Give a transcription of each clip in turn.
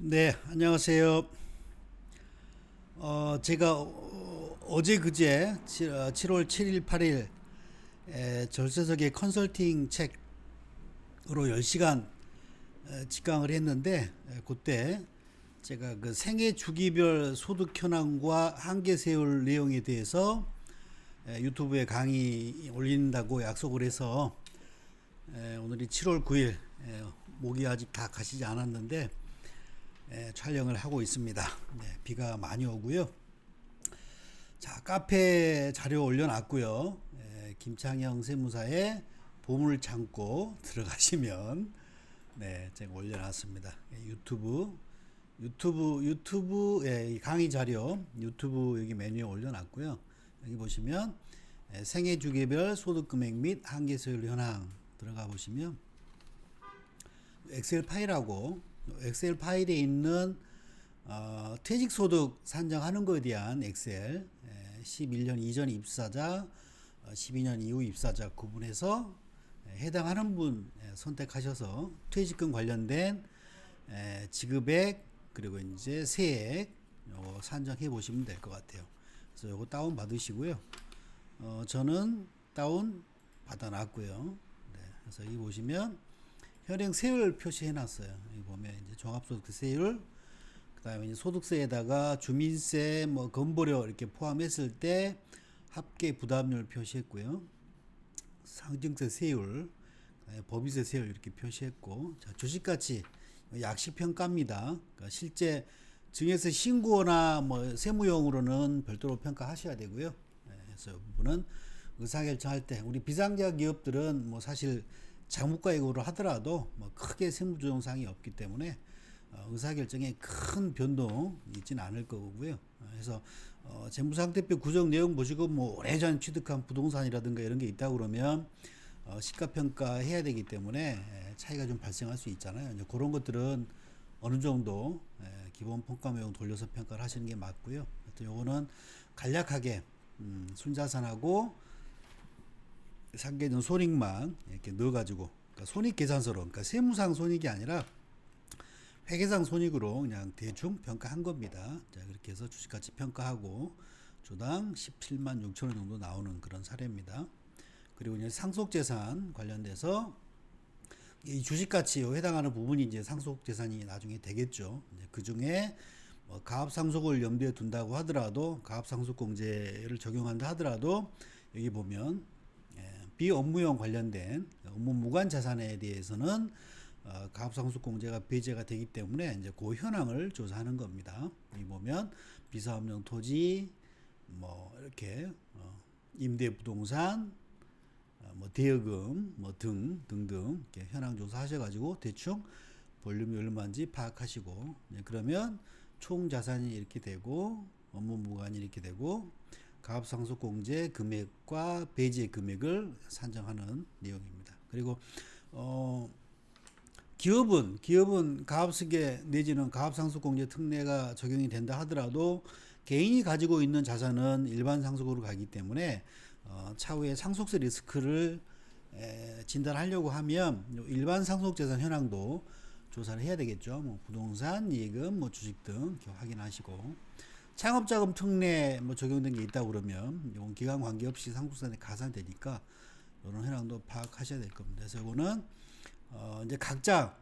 네, 안녕하세요. 어, 제가 어, 어제 그제 7월 7일 8일 에, 절세석의 컨설팅 책으로 10시간 에, 직강을 했는데 에, 그때 제가 그 생애 주기별 소득 현황과 한계 세울 내용에 대해서 에, 유튜브에 강의 올린다고 약속을 해서 에, 오늘이 7월 9일 에, 목이 아직 다 가시지 않았는데 에, 촬영을 하고 있습니다. 네, 비가 많이 오고요. 자 카페 자료 올려놨고요. 에, 김창영 세무사의 보물 창고 들어가시면 네 제가 올려놨습니다. 예, 유튜브 유튜브 유튜브 예, 이 강의 자료 유튜브 여기 메뉴에 올려놨고요. 여기 보시면 에, 생애 주기별 소득 금액 및 한계 세율 현황 들어가 보시면 엑셀 파일하고 엑셀 파일에 있는 어, 퇴직소득 산정하는 것에 대한 엑셀 에, 11년 이전 입사자, 어, 12년 이후 입사자 구분해서 에, 해당하는 분 에, 선택하셔서 퇴직금 관련된 에, 지급액 그리고 이제 세액 요거 산정해 보시면 될 것 같아요. 그래서 요거 다운 받으시고요. 어, 저는 다운 받아놨고요. 네, 그래서 여기 보시면 현행 세율 표시해 놨어요. 여기 보면 이제 종합소득세 세율, 그다음에 이제 소득세에다가 주민세, 뭐 건보료 이렇게 포함했을 때 합계 부담률 표시했고요. 상증세 세율, 법인세 세율 이렇게 표시했고, 자 주식가치 약식 평가입니다. 그러니까 실제 증여세 신고나 뭐 세무용으로는 별도로 평가하셔야 되고요. 네, 그래서 이 부분은 의사결정할 때 우리 비상자 기업들은 뭐 사실 장무가액으로 하더라도 뭐 크게 세무조정상이 없기 때문에 어, 의사결정에 큰 변동 있지는 않을 거고요. 어, 그래서 어, 재무상태표 구정 내용 보시고 뭐 오래전 취득한 부동산이라든가 이런 게 있다 그러면 어, 시가평가 해야 되기 때문에 에, 차이가 좀 발생할 수 있잖아요. 이제 그런 것들은 어느 정도 에, 기본 평가모형 돌려서 평가를 하시는 게 맞고요. 하여튼 요거는 간략하게 음, 순자산하고 상계전 손익만 이렇게 넣어가지고 그러니까 손익 계산서로 그러니까 세무상 손익이 아니라 회계상 손익으로 그냥 대충 평가한 겁니다. 자 그렇게 해서 주식가치 평가하고 주당 17만 6천 원 정도 나오는 그런 사례입니다. 그리고 이제 상속재산 관련돼서 이 주식가치에 해당하는 부분이 이제 상속재산이 나중에 되겠죠. 그 중에 뭐 가압상속을 염두에 둔다고 하더라도 가압상속공제를 적용한다 하더라도 여기 보면 예, 비업무용 관련된 업무 무관 자산에 대해서는 어, 가압상속공제가 배제가 되기 때문에 이제 그 현황을 조사하는 겁니다. 여기 보면 비사업용 토지, 뭐 이렇게 어, 임대 부동산, 어, 뭐 대여금, 뭐 등 등등 이렇게 현황 조사하셔가지고 대충 볼륨이 얼마인지 파악하시고 네, 그러면 총 자산이 이렇게 되고 업무 무관이 이렇게 되고 가압상속공제 금액과 배제 금액을 산정하는 내용입니다. 그리고 어 기업은 기업은 가압승계 내지는 가압상속공제 특례가 적용이 된다 하더라도 개인이 가지고 있는 자산은 일반 상속으로 가기 때문에 어, 차후에 상속세 리스크를 에, 진단하려고 하면 일반 상속재산 현황도 조사를 해야 되겠죠. 뭐 부동산, 예금, 뭐 주식 등 확인하시고 창업자금 특례 뭐 적용된 게 있다 그러면 이건 기간 관계없이 상속세에 가산되니까 이런 현황도 파악하셔야 될 겁니다. 그래서 이거는 어 이제 각자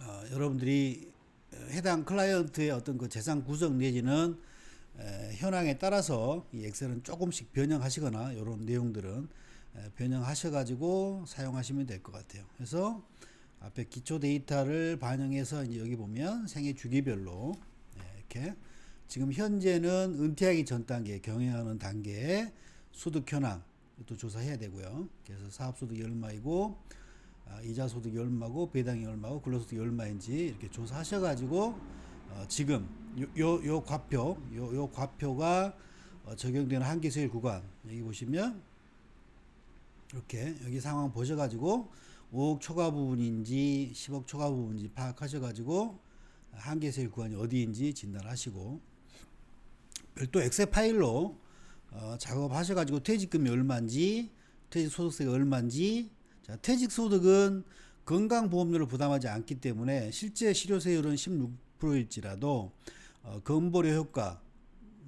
어 여러분들이 해당 클라이언트의 어떤 그 재산 구성 내지는 에, 현황에 따라서 이 엑셀은 조금씩 변형하시거나 이런 내용들은 에, 변형하셔가지고 사용하시면 될 것 같아요. 그래서 앞에 기초 데이터를 반영해서 이제 여기 보면 생애 주기별로 네, 이렇게 지금 현재는 은퇴하기 전 단계, 경영하는 단계에 소득 현황 또 조사해야 되고요. 그래서 사업 소득이 얼마이고 아, 이자 소득이 얼마고 배당이 얼마고 근로소득이 얼마인지 이렇게 조사하셔가지고 어, 지금 요, 요, 요 과표 요, 요 과표가 어, 적용되는 한계세율 구간 여기 보시면 이렇게 여기 상황 보셔가지고 5억 초과 부분인지 10억 초과 부분인지 파악하셔가지고 한계세율 구간이 어디인지 진단하시고 별도 엑셀 파일로 어, 작업하셔가지고 퇴직금이 얼마인지 퇴직 소득세가 얼마인지 자 퇴직 소득은 건강보험료를 부담하지 않기 때문에 실제 실효세율은 16%일지라도 어, 건보료 효과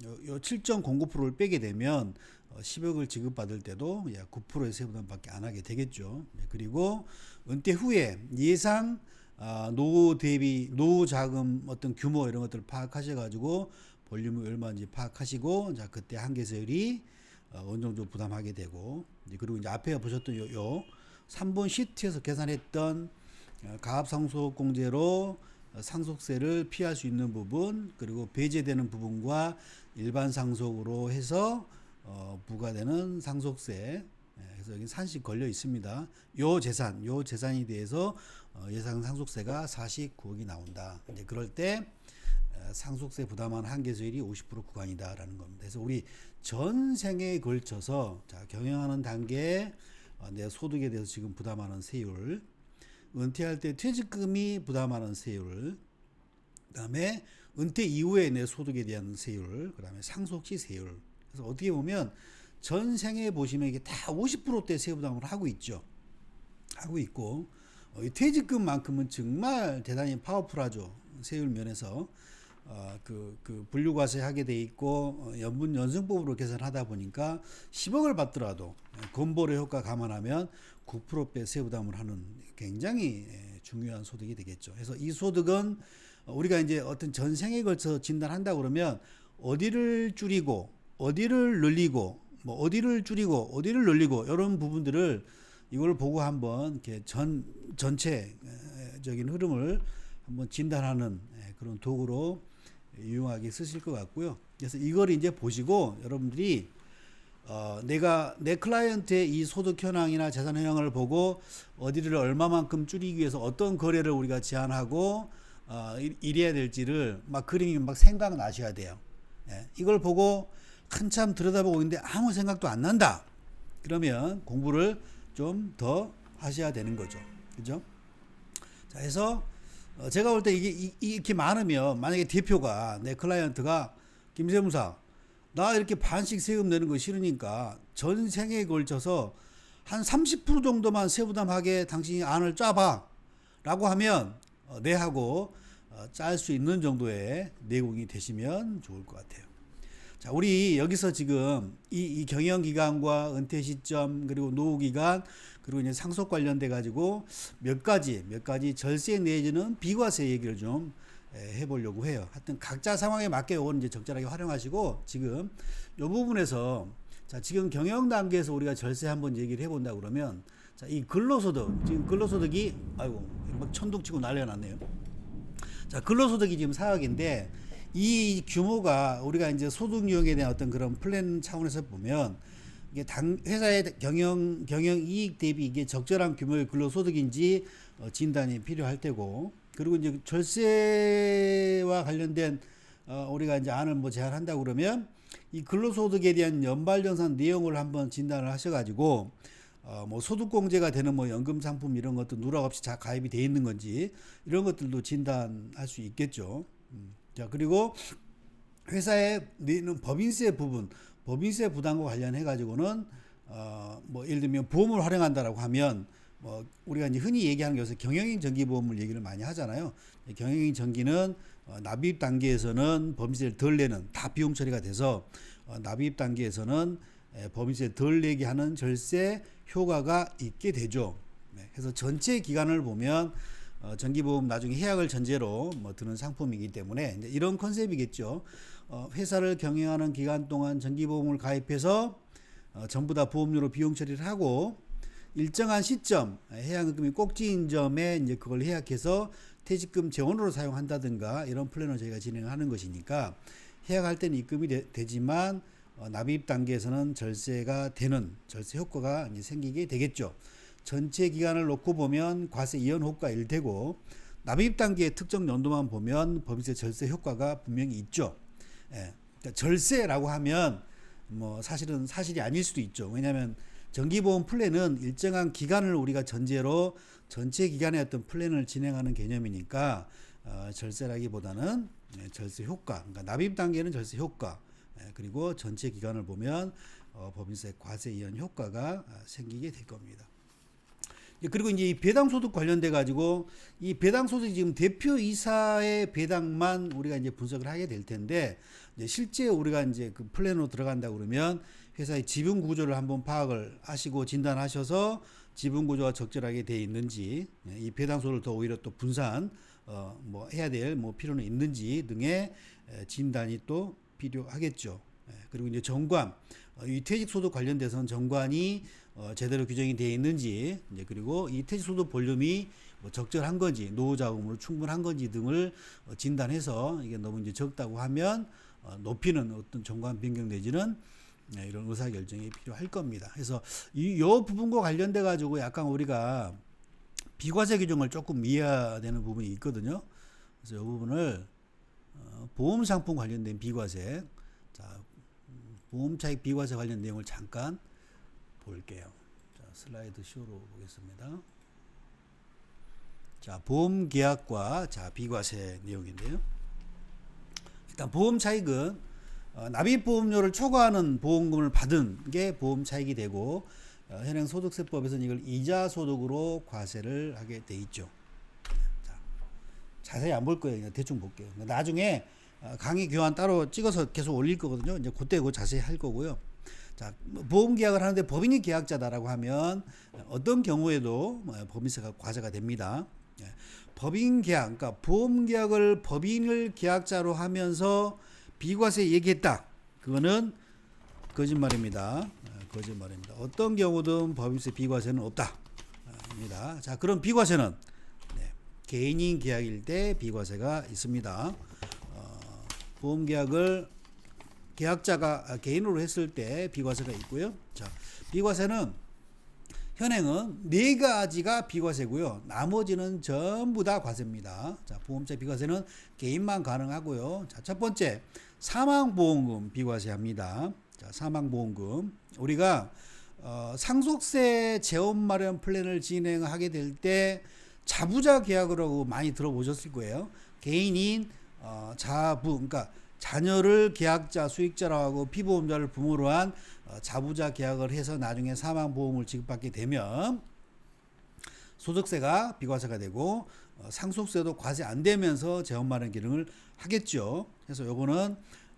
요, 요 7.09%를 빼게 되면 어, 10억을 지급받을 때도 약 9%의 세부담밖에 안 하게 되겠죠. 네, 그리고 은퇴 후에 예상 아, 노후 대비 노후 자금 어떤 규모 이런 것들을 파악하셔 가지고 볼륨이 얼마인지 파악하시고 자 그때 한계세율이 어, 어느 정도 부담하게 되고 이제 그리고 이제 앞에 보셨던 요, 요 3번 시트에서 계산했던 어, 가압상속공제로 어, 상속세를 피할 수 있는 부분 그리고 배제되는 부분과 일반 상속으로 해서 어, 부과되는 상속세 예, 그래서 여기 산식 걸려 있습니다. 요 재산, 요 재산에 대해서 어, 예상 상속세가 49억이 나온다. 이제 그럴 때 어, 상속세 부담한 한계수율이 50% 구간이다라는 겁니다. 그래서 우리 전생에 걸쳐서 자, 경영하는 단계에 어, 내 소득에 대해서 지금 부담하는 세율, 은퇴할 때 퇴직금이 부담하는 세율, 그다음에 은퇴 이후에 내 소득에 대한 세율, 그다음에 상속시 세율. 그래서 어떻게 보면 전생에 보시면 이게 다 50%대 세부담을 하고 있죠. 하고 있고 어, 이 퇴직금만큼은 정말 대단히 파워풀하죠. 세율 면에서 어, 그, 그 분류 과세 하게 돼 있고 어, 연분 연승법으로 계산하다 보니까 10억을 받더라도 예, 건보료 효과 감안하면 9%배 세부 담을 하는 굉장히 예, 중요한 소득이 되겠죠. 그래서 이 소득은 어, 우리가 이제 어떤 전생에 걸쳐 진단한다 그러면 어디를 줄이고 어디를 늘리고 뭐 어디를 줄이고 어디를 늘리고 이런 부분들을 이걸 보고 한번 이렇게 전 전체적인 흐름을 한번 진단하는 예, 그런 도구로 유용하게 쓰실 것 같고요. 그래서 이걸 이제 보시고 여러분들이 어, 내가 내 클라이언트의 이 소득 현황이나 재산 현황을 보고 어디를 얼마만큼 줄이기 위해서 어떤 거래를 우리가 제한하고 어, 이- 이래야 될지를 막 그림이 막 생각나셔야 돼요. 예, 이걸 보고 한참 들여다보고 있는데 아무 생각도 안 난다. 그러면 공부를 좀 더 하셔야 되는 거죠. 그죠? 자, 해서 어, 제가 볼 때 이게 이- 이렇게 많으면 만약에 대표가 내 클라이언트가 김세무사 나 이렇게 반씩 세금 내는 거 싫으니까 전 생에 걸쳐서 한 30% 정도만 세부담하게 당신이 안을 짜봐 라고 하면 어, 내 하고 어, 짤수 있는 정도의 내공이 되시면 좋을 것 같아요. 자, 우리 여기서 지금 이, 이 경영 기간과 은퇴 시점 그리고 노후 기간 그리고 이제 상속 관련돼 가지고 몇 가지 몇 가지 절세 내지는 비과세 얘기를 좀 에, 해보려고 해요. 하여튼 각자 상황에 맞게 요건 이제 적절하게 활용하시고 지금 요 부분에서 자 지금 경영 단계에서 우리가 절세 한번 얘기를 해본다 그러면 자 이 근로소득 지금 근로소득이 아이고 막 천둥치고 난리가 났네요. 자, 근로소득이 지금 4억인데 이 규모가 우리가 이제 소득 유형에 대한 어떤 그런 플랜 차원에서 보면 이게 당 회사의 경영 경영 이익 대비 이게 적절한 규모의 근로소득인지 어, 진단이 필요할 테고 그리고 이제 절세와 관련된 어, 우리가 이제 안을 뭐 제안한다 그러면 이 근로소득에 대한 연발정산 내용을 한번 진단을 하셔가지고 어, 뭐 소득공제가 되는 뭐 연금 상품 이런 것도 누락 없이 자 가입이 돼 있는 건지 이런 것들도 진단할 수 있겠죠. 음. 자 그리고 회사에 내는 법인세 부분, 법인세 부담과 관련해 가지고는 어 뭐 예를 들면 보험을 활용한다라고 하면 뭐 우리가 이제 흔히 얘기하는 것은 경영인 정기보험을 얘기를 많이 하잖아요. 경영인 정기는 어, 납입 단계에서는 법인세를 덜 내는 다 비용 처리가 돼서 어, 납입 단계에서는 에, 법인세 덜 내게 하는 절세 효과가 있게 되죠. 네, 그래서 전체 기간을 보면 어, 정기보험 나중에 해약을 전제로 뭐 드는 상품이기 때문에 이제 이런 컨셉이겠죠. 어, 회사를 경영하는 기간 동안 정기보험을 가입해서 어, 전부 다 보험료로 비용 처리를 하고 일정한 시점 해양금이 꼭지인 점에 이제 그걸 해약해서 퇴직금 재원으로 사용한다든가 이런 플랜을 저희가 진행하는 것이니까 해약할 때는 입금이 되, 지만 어, 납입 단계에서는 절세가 되는 절세 효과가 이제 생기게 되겠죠. 전체 기간을 놓고 보면 과세 이연 효과일 테고 납입 단계의 특정 연도만 보면 법인세 절세 효과가 분명히 있죠. 예. 그러니까 절세라고 하면 뭐 사실은 사실이 아닐 수도 있죠. 왜냐하면 정기보험 플랜은 일정한 기간을 우리가 전제로 전체 기간의 어떤 플랜을 진행하는 개념이니까 어, 절세라기보다는 예, 절세 효과, 그러니까 납입 단계는 절세 효과, 예, 그리고 전체 기간을 보면 어, 법인세 과세 이연 효과가 아, 생기게 될 겁니다. 그리고 이제 이 배당 소득 관련돼 가지고 이 배당 소득이 지금 대표 이사의 배당만 우리가 이제 분석을 하게 될 텐데 실제 우리가 이제 그 플랜으로 들어간다 그러면 회사의 지분 구조를 한번 파악을 하시고 진단하셔서 지분 구조가 적절하게 돼 있는지 예, 이 배당 소득을 더 오히려 또 분산 어 뭐 해야 될 뭐 필요는 있는지 등의 에, 진단이 또 필요하겠죠. 예, 그리고 이제 정관 어, 이 퇴직 소득 관련돼서는 정관이 어, 제대로 규정이 되어 있는지 이제 그리고 이 퇴직 소득 볼륨이 뭐 적절한 건지 노후 자금으로 충분한 건지 등을 어, 진단해서 이게 너무 이제 적다고 하면 어, 높이는 어떤 정관 변경 내지는 네, 이런 의사 결정이 필요할 겁니다. 그래서 이요 부분과 관련돼 가지고 약간 우리가 비과세 규정을 조금 이해해야 되는 부분이 있거든요. 그래서 이 부분을 어, 보험 상품 관련된 비과세, 자 음, 보험 차익 비과세 관련 내용을 잠깐 볼게요. 자 슬라이드 쇼로 보겠습니다. 자 보험 계약과 자 비과세 내용인데요. 일단 보험 차익은 어, 납입 보험료를 초과하는 보험금을 받은 게 보험 차익이 되고 어, 현행 소득세법에서는 이걸 이자 소득으로 과세를 하게 돼 있죠. 자, 자세히 안 볼 거예요. 그냥 대충 볼게요. 나중에 어, 강의 교환 따로 찍어서 계속 올릴 거거든요. 이제 그때 그 자세히 할 거고요. 자, 뭐 보험 계약을 하는데 법인이 계약자다라고 하면 어떤 경우에도 뭐 법인세가 과세가 됩니다. 예. 법인 계약, 그러니까 보험 계약을 법인을 계약자로 하면서 비과세 얘기했다. 그거는 거짓말입니다. 어, 거짓말입니다. 어떤 경우든 법인세 비과세는 없다. 어, 입니다. 자, 그럼 비과세는 네, 개인인 계약일 때 비과세가 있습니다. 어, 보험 계약을 계약자가 아, 개인으로 했을 때 비과세가 있고요. 자, 비과세는 현행은 네 가지가 비과세고요. 나머지는 전부 다 과세입니다. 자, 보험세 비과세는 개인만 가능하고요. 자, 첫 번째 사망보험금 비과세합니다. 자, 사망보험금 우리가 어, 상속세 재원 마련 플랜을 진행하게 될 때 자부자 계약을 하고 많이 들어보셨을 거예요. 개인인 어, 자부 그러니까 자녀를 계약자 수익자로 하고 피보험자를 부모로 한 어, 자부자 계약을 해서 나중에 사망 보험을 지급받게 되면 소득세가 비과세가 되고 어, 상속세도 과세 안 되면서 재원 마련 기능을 하겠죠. 그래서 요거는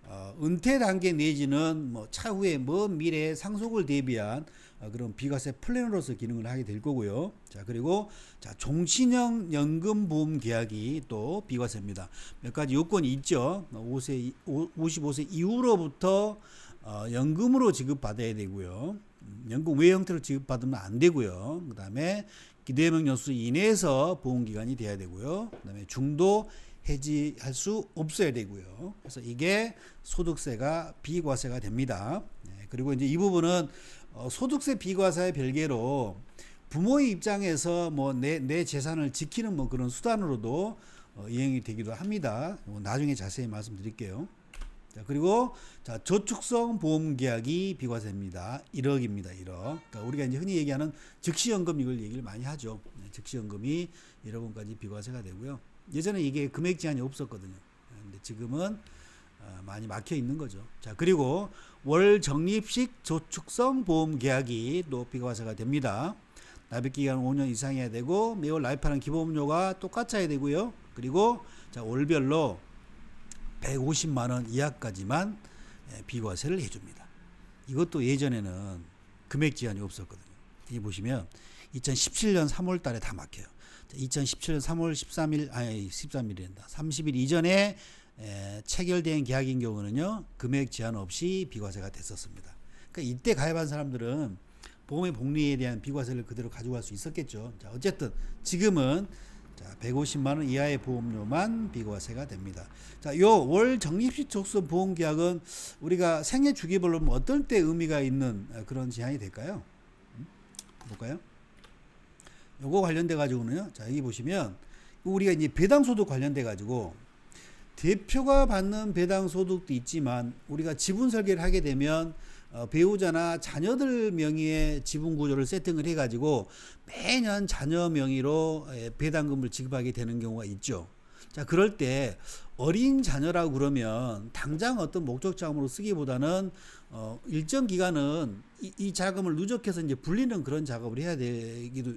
어, 은퇴 단계 내지는 뭐 차후에 먼 미래에 상속을 대비한 어, 그런 비과세 플랜으로서 기능을 하게 될 거고요. 자 그리고 자 종신형 연금 보험 계약이 또 비과세입니다. 몇 가지 요건이 있죠. 5세 55세 이후로부터 어, 연금으로 지급받아야 되고요. 음, 연금 외 형태로 지급받으면 안 되고요. 그 다음에 기대명 연수 이내에서 보험 기간이 돼야 되고요. 그 다음에 중도 해지할 수 없어야 되고요. 그래서 이게 소득세가 비과세가 됩니다. 네, 그리고 이제 이 부분은 어, 소득세 비과세의 별개로 부모의 입장에서 뭐 내 내 재산을 지키는 뭐 그런 수단으로도 어, 이행이 되기도 합니다. 뭐 나중에 자세히 말씀드릴게요. 자, 그리고 자, 저축성 보험 계약이 비과세입니다. 1억입니다. 1억. 그러니까 우리가 이제 흔히 얘기하는 즉시연금 이걸 얘기를 많이 하죠. 네, 즉시연금이 1억 원까지 비과세가 되고요. 예전에 이게 금액 제한이 없었거든요. 근데 지금은 어, 많이 막혀 있는 거죠. 자, 그리고 월 적립식 저축성 보험 계약이 또 비과세가 됩니다. 납입 기간 5년 이상이어야 되고 매월 라이프하는 기본료가 똑같아야 되고요. 그리고 자, 월별로 150만 원 이하까지만 예, 비과세를 해 줍니다. 이것도 예전에는 금액 제한이 없었거든요. 이 보시면 2017년 3월 달에 다 막혀요. 2017년 3월 13일 아니 13일이란다. 30일 이전에 에, 체결된 계약인 경우는요 금액 제한 없이 비과세가 됐었습니다. 그러니까 이때 가입한 사람들은 보험의 복리에 대한 비과세를 그대로 가져갈 수 있었겠죠. 자 어쨌든 지금은 자, 150만 원 이하의 보험료만 비과세가 됩니다. 자, 요 월 적립식 적수 보험 계약은 우리가 생애 주기별로 뭐 어떨 때 의미가 있는 어, 그런 제한이 될까요? 음? 볼까요? 요거 관련돼 가지고는요. 자, 여기 보시면 우리가 이제 배당 소득 관련돼 가지고 대표가 받는 배당 소득도 있지만 우리가 지분 설계를 하게 되면 어, 배우자나 자녀들 명의의 지분 구조를 세팅을 해 가지고 매년 자녀 명의로 에, 배당금을 지급하게 되는 경우가 있죠. 자, 그럴 때 어린 자녀라고 그러면 당장 어떤 목적 자금으로 쓰기보다는 어, 일정 기간은 이, 이 자금을 누적해서 이제 불리는 그런 작업을 해야 되기도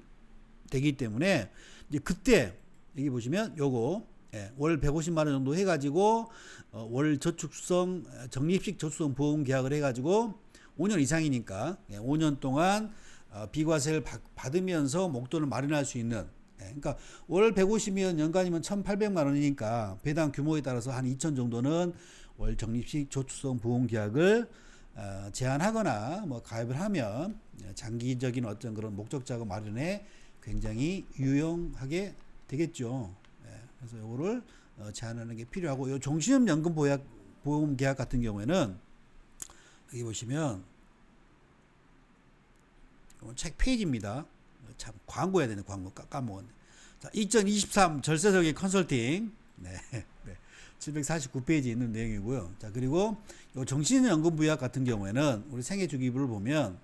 되기 때문에 이제 그때 여기 보시면 요거 예, 월 150만 원 정도 해가지고 어, 월 저축성 어, 적립식 저축성 보험 계약을 해가지고 5년 이상이니까 예, 5년 동안 어, 비과세를 받, 받으면서 목돈을 마련할 수 있는 예, 그러니까 월 150이면 연간이면 1,800만 원이니까 배당 규모에 따라서 한 2천 정도는 월 적립식 저축성 보험 계약을 어, 제한하거나 뭐 가입을 하면 예, 장기적인 어떤 그런 목적 자금 마련에 굉장히 유용하게 되겠죠. 예, 그래서 요거를 어, 제한하는 게 필요하고 요 종신형 연금 보약 보험 계약 같은 경우에는 여기 보시면 책 페이지입니다. 참 광고해야 되네 광고 까, 까먹었네. 자, 2023 절세설계 컨설팅 네, 네. 749페이지 있는 내용이고요. 자 그리고 요 정신연금 부약 같은 경우에는 우리 생애 주기부를 보면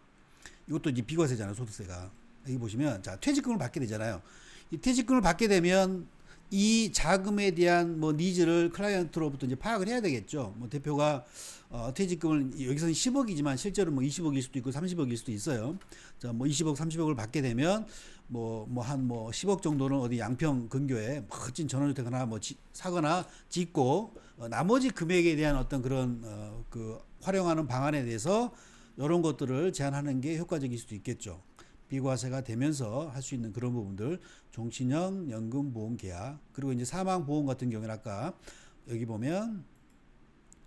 이것도 이제 비과세잖아요 소득세가 여기 보시면 자 퇴직금을 받게 되잖아요. 이 퇴직금을 받게 되면 이 자금에 대한 뭐 니즈를 클라이언트로부터 이제 파악을 해야 되겠죠. 뭐 대표가 어, 퇴직금을 여기서는 10억이지만 실제로 뭐 20억일 수도 있고 30억일 수도 있어요. 자, 뭐 20억, 30억을 받게 되면 뭐 뭐 한뭐 10억 정도는 어디 양평 근교에 멋진 전원주택 하나 뭐 지, 사거나 짓고 어, 나머지 금액에 대한 어떤 그런 어, 그 활용하는 방안에 대해서 이런 것들을 제한하는 게 효과적일 수도 있겠죠. 비과세가 되면서 할 수 있는 그런 부분들 종신형 연금 보험 계약 그리고 이제 사망 보험 같은 경우는 아까 여기 보면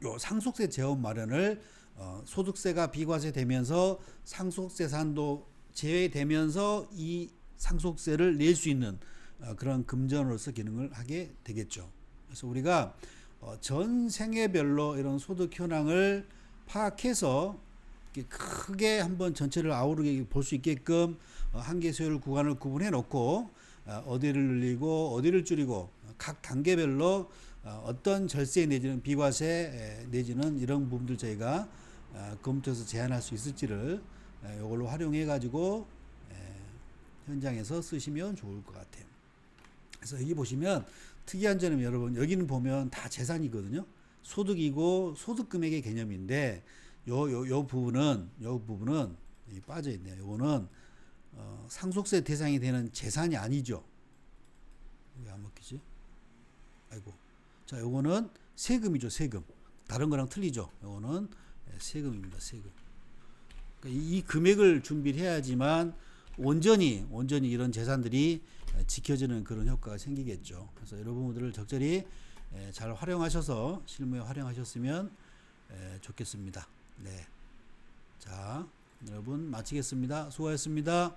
요 상속세 재원 마련을 어, 소득세가 비과세 되면서 상속세 산도 제외되면서 이 상속세를 낼 수 있는 어, 그런 금전으로서 기능을 하게 되겠죠. 그래서 우리가 어, 전 생애별로 이런 소득 현황을 파악해서 크게 한번 전체를 아우르게 볼 수 있게끔 어, 한계 세율 구간을 구분해 놓고 어, 어디를 늘리고 어디를 줄이고 각 단계별로 어, 어떤 절세 내지는 비과세 에, 내지는 이런 부분들 저희가 어, 검토해서 제한할 수 있을지를 에, 이걸로 활용해 가지고 현장에서 쓰시면 좋을 것 같아요. 그래서 여기 보시면 특이한 점은 여러분 여기는 보면 다 재산이거든요. 소득이고 소득 금액의 개념인데 요 요 요 부분은 요 부분은 이 빠져 있네요. 요거는 어, 상속세 대상이 되는 재산이 아니죠. 왜 안 먹히지? 아이고. 자, 요거는 세금이죠, 세금. 다른 거랑 틀리죠. 요거는 예, 세금입니다, 세금. 그러니까 이, 이 금액을 준비를 해야지만 온전히 온전히 이런 재산들이 에, 지켜지는 그런 효과가 생기겠죠. 그래서 이런 부분들을 적절히 에, 잘 활용하셔서 실무에 활용하셨으면 에, 좋겠습니다. 네. 자, 여러분 마치겠습니다. 수고하셨습니다.